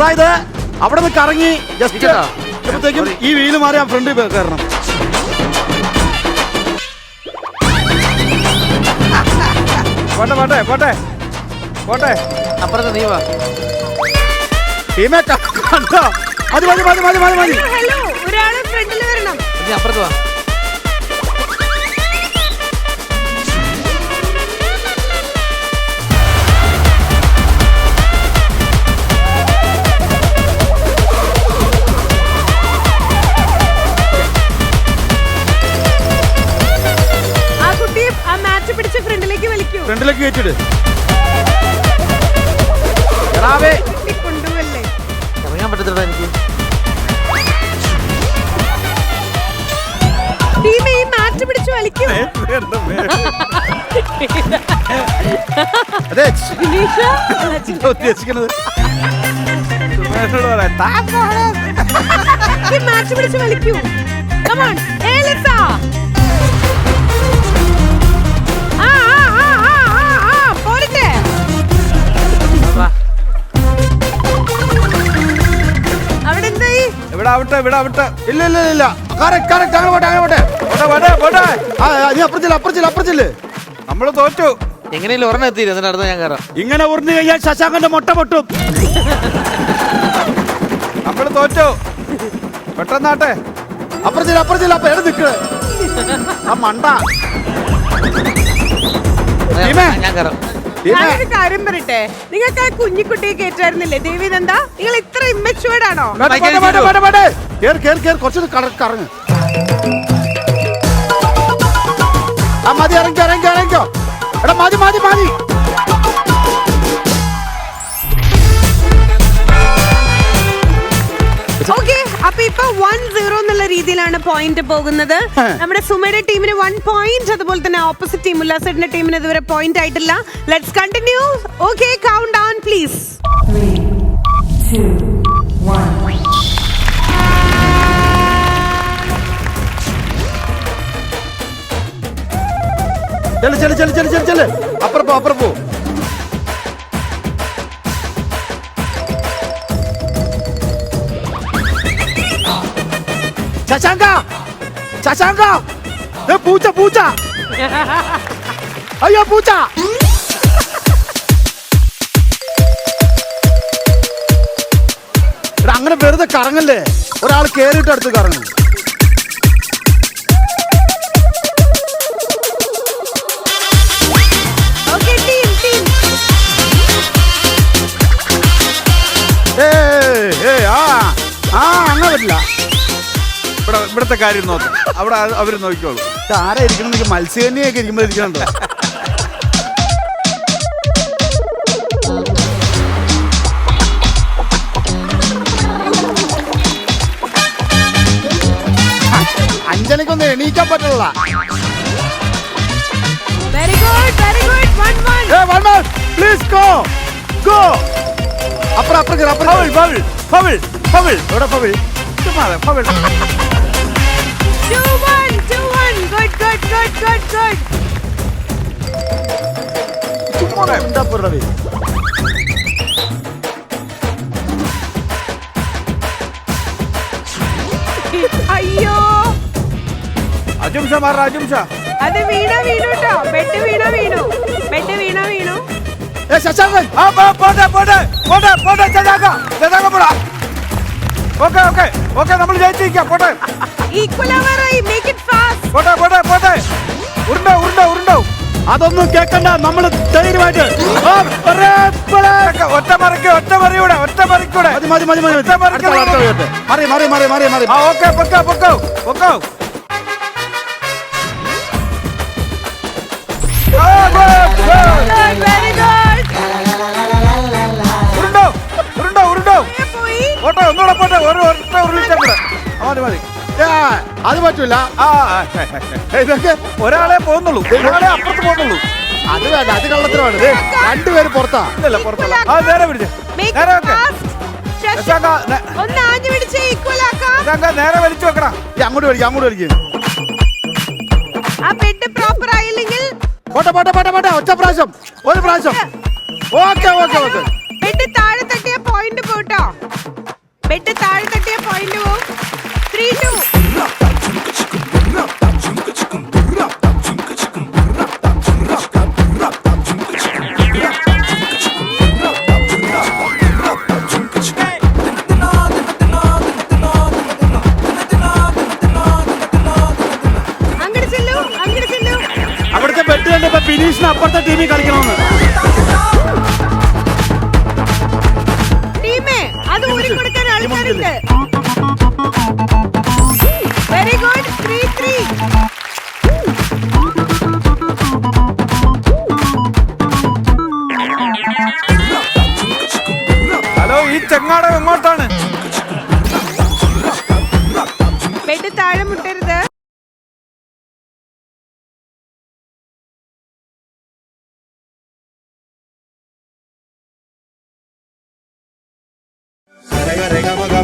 അതായത് അവിടെ നിന്ന് കറങ്ങി ജസ്റ്റ്? അപ്പോഴത്തേക്കും ഈ വീൽ മാറി ആ ഫ്രണ്ട് കയറണം. പോട്ടെ പോട്ടെ പോട്ടെ. പോട്ടെ. അപ്പുറത്ത് നീ വാ. ടീമേ കണ്ടോ? മതി മതി മതി മതി മതി അപ്പുറത്ത് വാ. ഫ്രണ്ടിലേക്ക് കയറ്റിട് എടാവേ. കുട്ടി കൊണ്ടുപോവല്ലേ ഇറങ്ങാൻ പറ്റത്തില്ല എനിക്ക്. ടീം ഈ മാച്ച് പിടിച്ച് വലിക്കൂ. അതെ വിനീഷ ഉദ്ദേശിക്കുന്നത്? സുമേഷിനോട് പറയാം, "താ പോടാ." ഈ മാറ്റ് പിടിച്ച് വലിക്കൂ. Come on. ഇവിടെ ആവട്ടെ ഇവിടെ ആവട്ടെ ഇല്ല ഇല്ല ഇല്ല. കറക്റ്റ് കറക്റ്റ് അങ്ങനെ പോട്ടെ അങ്ങനെ പോട്ടെ. പോട്ടെ പോട്ടെ പോട്ടെ. ആ നീ അപ്പുറത്തില്ല അപ്പുറത്തില്ല അപ്പുറത്തില്ല. നമ്മൾ തോറ്റു. എങ്ങനെയല്ലേ ഒരെണ്ണം എത്തിയില്ല? എന്നിട്ട് അടുത്ത ഞാൻ കയറാം. ഇങ്ങനെ ഉറന്നു കഴിഞ്ഞാൽ ശശാങ്കന്റെ മുട്ട പൊട്ടും. നമ്മൾ തോറ്റു. പെട്ടെന്നാട്ടെ അപ്പുറത്തില്ല അപ്പുറത്തില്ല അപ്പൊ എവിടെ നിൽക്കണ് ആ മണ്ട. ഞാൻ കയറാം. ഞാനൊരു കാര്യം പറയട്ടെ? നിങ്ങൾക്ക് ആ കുഞ്ഞിക്കുട്ടിയെ കേറ്റായിരുന്നില്ലേ ദേവി എന്താ നിങ്ങൾ ഇത്ര ഇമ്മച്ചുവേർഡ് ആണോ? കറങ്ങ്. ആ മതി ഇറങ്ങിക്കോ ഇറങ്ങിക്കോ ഇറങ്ങിക്കോ. എടാ മതി മതി മതി. ഓക്കെ അപ്പൊ ഇപ്പൊ വൺ സീറോ രീതിയിലാണ് പോയിന്റ് പോകുന്നത്. നമ്മുടെ സുമയുടെ ടീമിന് വൺ പോയിന്റ് അതുപോലെ തന്നെ ഓപ്പോസിറ്റ് ടീം ഉല്ലാസിന്റെ ടീമിന് ഇതുവരെ പോയിന്റ് ആയിട്ടില്ല. Let's continue okay count down please ചെൽ ചെൽ ചെൽ ചെൽ ചെൽ ചെൽ അപ്പുറം ശശാങ്ക ശശാങ്ക പൂച്ച പൂച്ച! അയ്യോ പൂച്ച! അങ്ങനെ വെറുതെ കറങ്ങല്ലേ? ഒരാൾ കേറിയിട്ട് അടുത്ത് കറങ്ങും. ഇവിടുത്തെ കാര്യം നോക്കാം. അവിടെ അവർ അവർ നോക്കിക്കോളൂ. ഇത് ആരാ ഇരിക്കണം എനിക്ക് മത്സ്യകന്യൊക്കെ ഇരിക്കുമ്പോൾ ഇരിക്കണുണ്ടോ? അഞ്ചനക്കൊന്നും എണീക്കാൻ പറ്റില്ല very good very good one one a one more please go go അപ്പുറം അപ്പുറം അപ്പുറം. ഫവിൾ കേറ്. ഫവിൾ ഫവിൾ ഫവിൾ എവിടെ ഫവിൾ എന്താ പുറവി അയ്യോ. അജുംഷ മാറ അജുംഷ. അത് വീണ വീണു കേട്ടോ ബെഡ് വീണ വീണു. ബെഡ് വീണ വീണു. ശശാങ്കൻ. ആ പോട്ടെ പോട്ടെ പോട്ടെ പോട്ടെ ചതാക്ക ചതാക്ക പോടാ. Okay okay. ഓക്കെ നമ്മൾ ജയിച്ചിരിക്കാം. പോട്ടെ. പോട്ടെ പോട്ടെ പോട്ടെ. ഉരുണ്ടോ ഉരുണ്ടോ ഉരുണ്ടോ. അതൊന്നും കേക്കണ്ട. നമ്മൾ ധൈര്യമായിട്ട്. ഒറ്റ മറിക്ക് ഒറ്റ മറിയൂടെ ഒറ്റ മറിക്കൂടെ. മതി മതി മതി. മറി മറി മറി മറി മറി. ആ ഓക്കെ പൊക്കോ പൊക്കോ പൊക്കോ. പോട്ടെ ഒന്നുകൂടെ പോട്ടെ ഒരു ഒറ്റ ഉരുളിച്ചാ കൂടെ. ആ, മതി മതി. ഏ, അത് പറ്റൂല. ആ. ഇതൊക്കെ ഒരാളെ പോകുന്നുള്ളൂ. ഒരാളെ അപ്പുറത്ത് പോകുന്നുള്ളൂ. അത് വേണ്ട അത് കള്ളത്തിനാണ് ദേ, രണ്ടുപേര് പുറത്താ. ഇല്ലല്ല പുറത്തുള്ള ആ നേരെ പിടിച്ചേ. നേരെ ഇറ്റ് വെക്കെ ഫാസ്റ്റ് ശശാങ്ക നേ- ഒന്ന് ആഞ്ഞു പിടിച്ച് ഈക്വൽ ആക്കാം. ശശാങ്ക നേരെ വലിച്ചു വെക്കണം ഈ അങ്ങോട്ട് വലിക്കും അങ്ങോട്ട് വലിക്കും. ആ ആയില്ലെങ്കിൽ പോട്ടെ പോട്ടെ പോട്ടെ പോട്ടെ. ഒറ്റ പ്രാവശ്യം. ഒരു പ്രാവശ്യം. Okay okay okay. താഴെ തട്ടിയ പോയിന്റ് പോട്ടോ. ബെഡ് താഴെ തട്ടിയ പോയിന്റ് പോവും ത്രീ ടു അവിടുത്തെ ബെഡ് കണ്ടപ്പോ ബിനീഷിന് അപ്പുറത്തെ ടീമിൽ കളിക്കണമെന്ന്. Very good three three hello ഈ ചെങ്ങാടം എങ്ങോട്ടാണ്? ബെഡ് താഴെ മുട്ടരുത്. മക